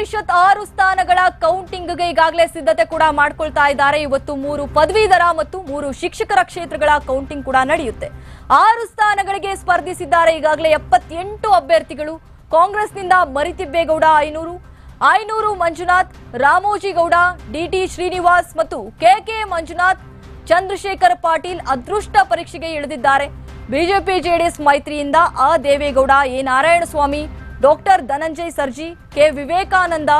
ಪರಿಷತ್ ಆರು ಸ್ಥಾನಗಳ ಕೌಂಟಿಂಗ್ಗೆ ಈಗಾಗಲೇ ಸಿದ್ಧತೆ ಕೂಡ ಮಾಡ್ಕೊಳ್ತಾ ಇದ್ದಾರೆ. ಇವತ್ತು ಮೂರು ಪದವೀಧರ ಮತ್ತು ಮೂರು ಶಿಕ್ಷಕರ ಕ್ಷೇತ್ರಗಳ ಕೌಂಟಿಂಗ್ ಕೂಡ ನಡೆಯುತ್ತೆ. ಆರು ಸ್ಥಾನಗಳಿಗೆ ಸ್ಪರ್ಧಿಸಿದ್ದಾರೆ ಈಗಾಗಲೇ ಎಪ್ಪತ್ತೆಂಟು ಅಭ್ಯರ್ಥಿಗಳು. ಕಾಂಗ್ರೆಸ್ನಿಂದ ಮರಿತಿಬ್ಬೇಗೌಡ ಐನೂರು ಐನೂರು ಮಂಜುನಾಥ್ ರಾಮೋಜಿಗೌಡ ಡಿಟಿ ಶ್ರೀನಿವಾಸ್ ಮತ್ತು ಕೆಕೆ ಮಂಜುನಾಥ್, ಚಂದ್ರಶೇಖರ್ ಪಾಟೀಲ್ ಅದೃಷ್ಟ ಪರೀಕ್ಷೆಗೆ ಇಳಿದಿದ್ದಾರೆ. ಬಿಜೆಪಿ, ಜೆಡಿಎಸ್ ಮೈತ್ರಿಯಿಂದ ಆ Devegowda, A Narayanaswamy doctor Dhananjay Sarji, K. Vivekananda,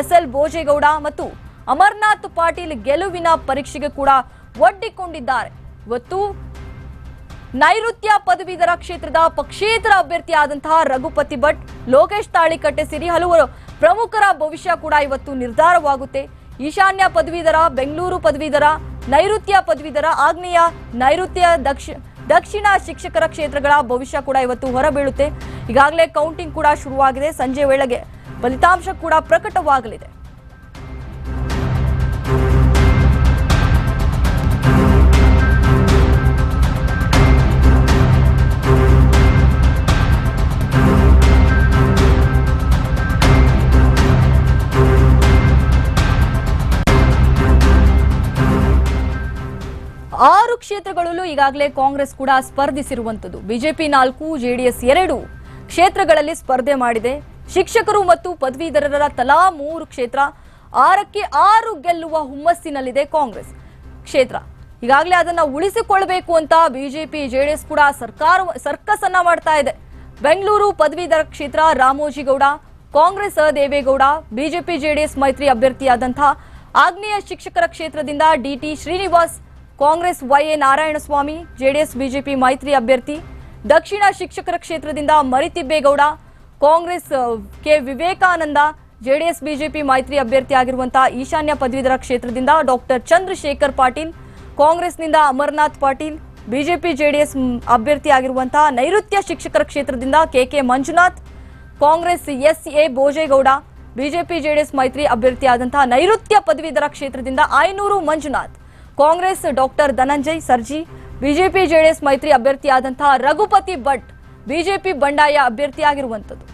S. L. Bhojegowda ಮತ್ತು ಅಮರ್ನಾಥ್ ಪಾಟೀಲ್ ಗೆಲುವಿನ ಪರೀಕ್ಷೆಗೆ ಕೂಡ ಒಡ್ಡಿಕೊಂಡಿದ್ದಾರೆ. ಇವತ್ತು ನೈಋತ್ಯ ಪದವೀಧರ ಕ್ಷೇತ್ರದ ಪಕ್ಷೇತರ ಅಭ್ಯರ್ಥಿಯಾದಂತಹ ರಘುಪತಿ ಭಟ್, ಲೋಕೇಶ್ ತಾಳಿಕಟ್ಟೆ ಸೇರಿ ಹಲವರು ಪ್ರಮುಖರ ಭವಿಷ್ಯ ಕೂಡ ಇವತ್ತು ನಿರ್ಧಾರವಾಗುತ್ತೆ. ಈಶಾನ್ಯ ಪದವೀಧರ, ಬೆಂಗಳೂರು ಪದವೀಧರ, ನೈಋತ್ಯ ಪದವೀಧರ, ಆಗ್ನೇಯ ನೈಋತ್ಯ ದಕ್ಷ ದಕ್ಷಿಣ ಶಿಕ್ಷಕರ ಕ್ಷೇತ್ರಗಳ ಭವಿಷ್ಯ ಕೂಡ ಇವತ್ತು ಹೊರಬೀಳುತ್ತೆ. ಈಗಾಗಲೇ ಕೌಂಟಿಂಗ್ ಕೂಡ ಶುರುವಾಗಿದೆ. ಸಂಜೆ ವೇಳೆಗೆ ಫಲಿತಾಂಶ ಕೂಡ ಪ್ರಕಟವಾಗಲಿದೆ. ಆರು ಕ್ಷೇತ್ರಗಳಲ್ಲೂ ಈಗಾಗಲೇ ಕಾಂಗ್ರೆಸ್ ಕೂಡ ಸ್ಪರ್ಧಿಸಿರುವಂತದ್ದು ಬಿಜೆಪಿ ನಾಲ್ಕು, ಜೆಡಿಎಸ್ ಎರಡು ಕ್ಷೇತ್ರಗಳಲ್ಲಿ ಸ್ಪರ್ಧೆ ಮಾಡಿದೆ. ಶಿಕ್ಷಕರು ಮತ್ತು ಪದವೀಧರರ ತಲಾ ಮೂರು ಕ್ಷೇತ್ರ. ಆರಕ್ಕೆ ಆರು ಗೆಲ್ಲುವ ಹುಮ್ಮಸ್ಸಿನಲ್ಲಿದೆ ಕಾಂಗ್ರೆಸ್ ಕ್ಷೇತ್ರ. ಈಗಾಗಲೇ ಅದನ್ನ ಉಳಿಸಿಕೊಳ್ಬೇಕು ಅಂತ ಬಿಜೆಪಿ, ಜೆಡಿಎಸ್ ಕೂಡ ಸರ್ಕಾರ ಸರ್ಕಸ್ ಅನ್ನ ಮಾಡ್ತಾ ಇದೆ. ಬೆಂಗಳೂರು ಪದವೀಧರ ಕ್ಷೇತ್ರ ರಾಮೋಜಿಗೌಡ, ಕಾಂಗ್ರೆಸ್ ದೇವೇಗೌಡ, ಬಿಜೆಪಿ, ಜೆಡಿಎಸ್ ಮೈತ್ರಿ ಅಭ್ಯರ್ಥಿಯಾದಂತಹ ಆಗ್ನೇಯ ಶಿಕ್ಷಕರ ಕ್ಷೇತ್ರದಿಂದ DT Srinivas Congress YA Narayanaswamy, JDS, BJP ಮೈತ್ರಿ ಅಭ್ಯರ್ಥಿ, ದಕ್ಷಿಣ ಶಿಕ್ಷಕರ ಕ್ಷೇತ್ರದಿಂದ Maritibbegowda, Congress K Vivekananda, JDS, BJP ಮೈತ್ರಿ ಅಭ್ಯರ್ಥಿ ಆಗಿರುವಂತಹ ಈಶಾನ್ಯ ಪದವೀಧರ ಕ್ಷೇತ್ರದಿಂದ ಡಾಕ್ಟರ್ ಚಂದ್ರಶೇಖರ್ ಪಾಟೀಲ್, ಕಾಂಗ್ರೆಸ್ನಿಂದ ಅಮರನಾಥ್ ಪಾಟೀಲ್, ಬಿಜೆಪಿ, ಜೆಡಿಎಸ್ ಅಭ್ಯರ್ಥಿ ಆಗಿರುವಂತಹ ನೈಋತ್ಯ ಶಿಕ್ಷಕರ ಕ್ಷೇತ್ರದಿಂದ KK Manjunath, Congress S A Bhojegowda, BJP, JDS ಮೈತ್ರಿ ಅಭ್ಯರ್ಥಿಯಾದಂತಹ ನೈಋತ್ಯ ಪದವೀಧರ ಕ್ಷೇತ್ರದಿಂದ Ayanur Manjunath. Congress doctor Dhananjay Sarji BJP JDS ಮೈತ್ರಿ ಅಭ್ಯರ್ಥಿಯಾದಂತಹ ರಘುಪತಿ ಭಟ್ ಬಿಜೆಪಿ ಬಂಡಾಯ ಅಭ್ಯರ್ಥಿಯಾಗಿರುವಂಥದ್ದು.